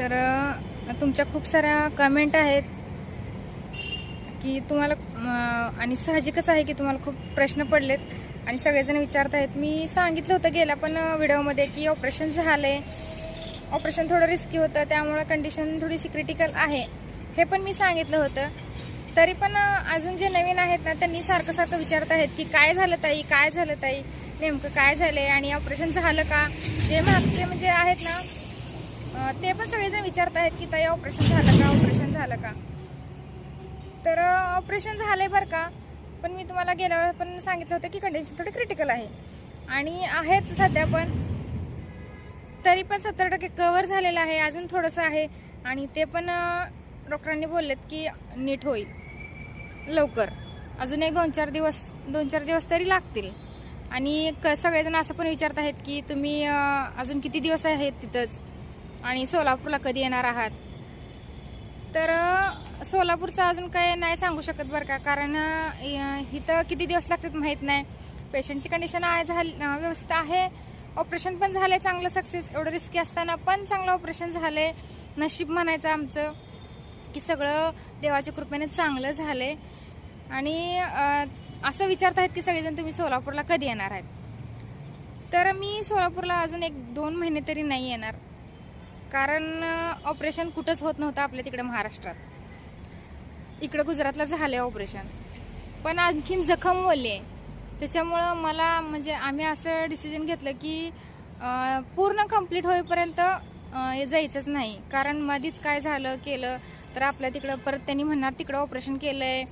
तर तुमच्या खूप साऱ्या कमेंट आहेत की तुम्हाला आणि साहजिकच आहे की तुम्हाला खूप प्रश्न पडलेत. आणि सगळेजण विचारत आहेत. मी सांगितलं होतं गेल्या पण व्हिडिओमध्ये की ऑपरेशन झालंय. ऑपरेशन थोडं रिस्की होतं. त्यामुळं कंडिशन थोडीशी क्रिटिकल आहे. हे पण मी सांगितलं होतं. तरी पण अजून जे नवीन आहेत ना त्यांनी सारखं सारखं विचारत आहेत की काय झालं ताई? काय झालं ताई? नेमकं काय झालंय? आणि ऑपरेशन झालं का? जे मागचे म्हणजे आहेत ना ते पण सगळेजण विचारत आहेत की ताई ऑपरेशन झालं का? ऑपरेशन झालं का? तर ऑपरेशन झालं आहे बरं का पण मी तुम्हाला गेल्या वेळेस पण सांगितलं होतं की कंडिशन थोडी क्रिटिकल आहे. आणि आहेच सध्या पण. तरी पण सत्तर टक्के कव्हर झालेलं आहे अजून थोडंसं आहे. आणि ते पण डॉक्टरांनी बोललेत की नीट होईल. लवकर. अजून एक दोन चार दिवस दोन चार दिवस तरी लागतील. आणि क सगळेजण असं पण विचारत आहेत की तुम्ही अजून किती दिवस आहेत तिथंच? आणि सोलापूरला कधी येणार आहात? तर सोलापूरचं अजून काय नाही सांगू शकत बरं का. कारण इथं किती दिवस लागतात माहीत नाही. पेशंटची कंडिशन आहे झाली व्यवस्था आहे. ऑपरेशन पण झालंय चांगलं सक्सेस एवढं रिस्की असताना पण चांगलं ऑपरेशन झालंय. नशीब म्हणायचं आमचं की सगळं देवाच्या कृपेने चांगलं झालंय. आणि असं विचारत आहेत की सगळेजण तुम्ही सोलापूरला कधी येणार आहेत? तर मी सोलापूरला अजून एक दोन महिने तरी नाही येणार. कारण ऑपरेशन कुठंच होत नव्हतं आपल्या तिकडे महाराष्ट्रात. इकडं गुजरातला झालं आहे ऑपरेशन पण आणखीन जखम बोलली त्याच्यामुळं मला म्हणजे आम्ही असं डिसिजन घेतलं की पूर्ण कंप्लीट होईपर्यंत हे जायचंच नाही. कारण मधीच काय झालं केलं तर आपल्या तिकडं परत त्यांनी म्हणणार तिकडं ऑपरेशन केलं आहे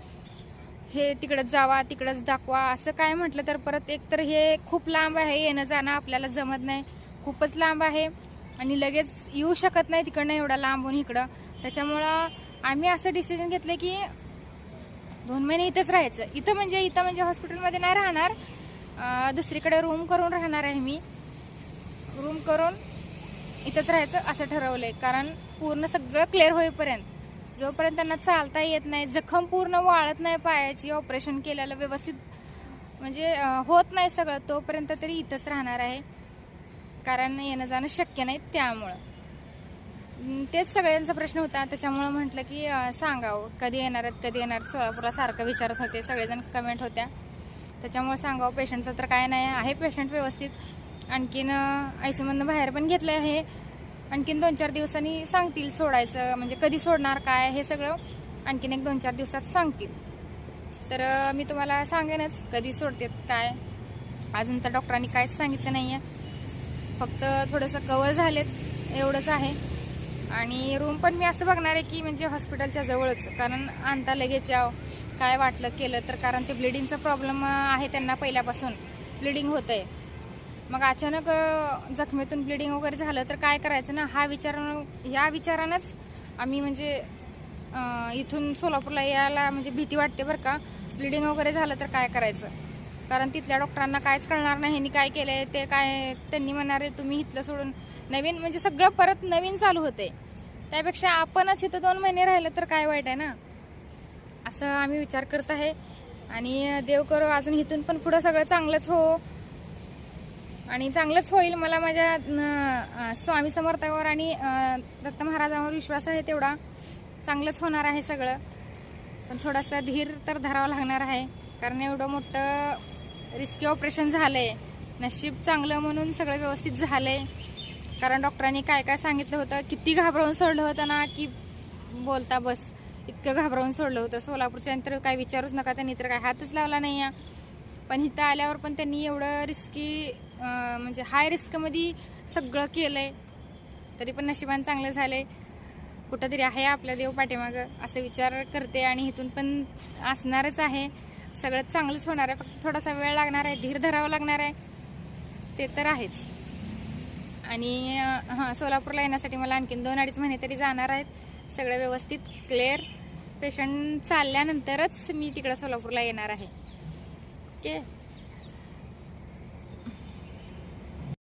हे तिकडंच जावा तिकडंच दाखवा. असं काय म्हटलं तर परत एकतर हे खूप लांब आहे येणं जाणं आपल्याला जमत नाही. खूपच लांब आहे. आणि लगेच येऊ शकत नाही तिकडनं एवढा लांबून इकडं. त्याच्यामुळं आम्ही असं डिसिजन घेतलं की दोन महिने इथंच राहायचं. इथं म्हणजे इथं म्हणजे हॉस्पिटलमध्ये नाही राहणार. दुसरीकडे रूम करून राहणार आहे मी. रूम करून इथंच राहायचं असं ठरवलंय. कारण पूर्ण सगळं क्लिअर होईपर्यंत जोपर्यंत त्यांना चालता येत नाही जखम पूर्ण वाळत नाही पायाची ऑपरेशन केलेलं व्यवस्थित म्हणजे होत नाही सगळं तोपर्यंत तरी इथंच राहणार आहे. कारण येणं जाणं शक्य नाही त्यामुळं. तेच सगळ्यांचा प्रश्न होता. त्याच्यामुळं म्हटलं की सांगावं. कधी येणार आहेत कधी येणार सोळापूरला सारखं विचारत होते. सगळेजण कमेंट होत्या. त्याच्यामुळे सांगावं. पेशंटचं तर काय नाही. आहे पेशंट व्यवस्थित. आणखीन आयसीमधनं बाहेर पण घेतलं आहे. आणखीन दोन चार दिवसांनी सांगतील सोडायचं. म्हणजे कधी सोडणार काय हे सगळं आणखीन एक दोन चार दिवसात सांगतील. तर मी तुम्हाला सांगेनच कधी सोडतेत काय? अजून तर डॉक्टरांनी काहीच सांगितलं नाही आहे फक्त थोडंसं कवर झालेत एवढंच आहे. आणि रूम पण मी असं बघणार आहे की म्हणजे हॉस्पिटलच्या जवळच कारण आणता लगेच याव. काय वाटलं केलं तर कारण ते ब्लिडिंगचा प्रॉब्लेम आहे त्यांना पहिल्यापासून. ब्लिडिंग होत आहे मग अचानक जखमेतून ब्लिडिंग वगैरे झालं तर काय करायचं ना? हा विचार या विचारानंच आम्ही म्हणजे इथून सोलापूरला यायला म्हणजे भीती वाटते बरं का? ब्लिडिंग वगैरे झालं तर काय करायचं? कारण तिथल्या डॉक्टरांना कायच कळणार नाही ह्यांनी काय केलंय ते काय त्यांनी म्हणणार आहे तुम्ही इथलं सोडून नवीन म्हणजे सगळं परत नवीन चालू होते. त्यापेक्षा आपणच इथं दोन महिने राहिलं तर काय वाईट आहे ना? असं आम्ही विचार करत आहे. आणि देव करो अजून इथून पण पुढं सगळं चांगलंच हो. आणि चांगलंच होईल मला माझ्या स्वामी समर्थावर आणि दत्त महाराजांवर विश्वास आहे तेवढा. चांगलंच होणार आहे सगळं. पण थोडासा धीर तर धरावा लागणार आहे. कारण एवढं मोठं रिस्की ऑपरेशन झालंय. नशीब चांगलं म्हणून सगळं व्यवस्थित झालंय. कारण डॉक्टरांनी काय काय सांगितलं होतं? किती घाबरवून सोडलं होतं ना की बोलता बस. इतकं घाबरवून सोडलं होतं. सोलापूरच्या नंतर काय विचारूच नका त्यांनी तर काय हातच लावला नाही आहे पण इथं आल्यावर पण त्यांनी एवढं रिस्की म्हणजे हाय रिस्कमध्ये सगळं केलं आहे तरी पण नशिबान चांगलं झालंय. कुठंतरी आहे आपल्या देव पाठीमागं असं विचार करते. आणि इथून पण असणारच आहे. सगळं चांगलंच होणार आहे. फक्त थोडासा वेळ लागणार आहे. धीर धरावं लागणार आहे. ते तर आहेच. आणि हां सोलापूरला येण्यासाठी मला आणखीन दोन अडीच महिने तरी जाणार आहेत. सगळं व्यवस्थित क्लिअर पेशंट चालल्यानंतरच मी तिकडं सोलापूरला येणार आहे. ओके?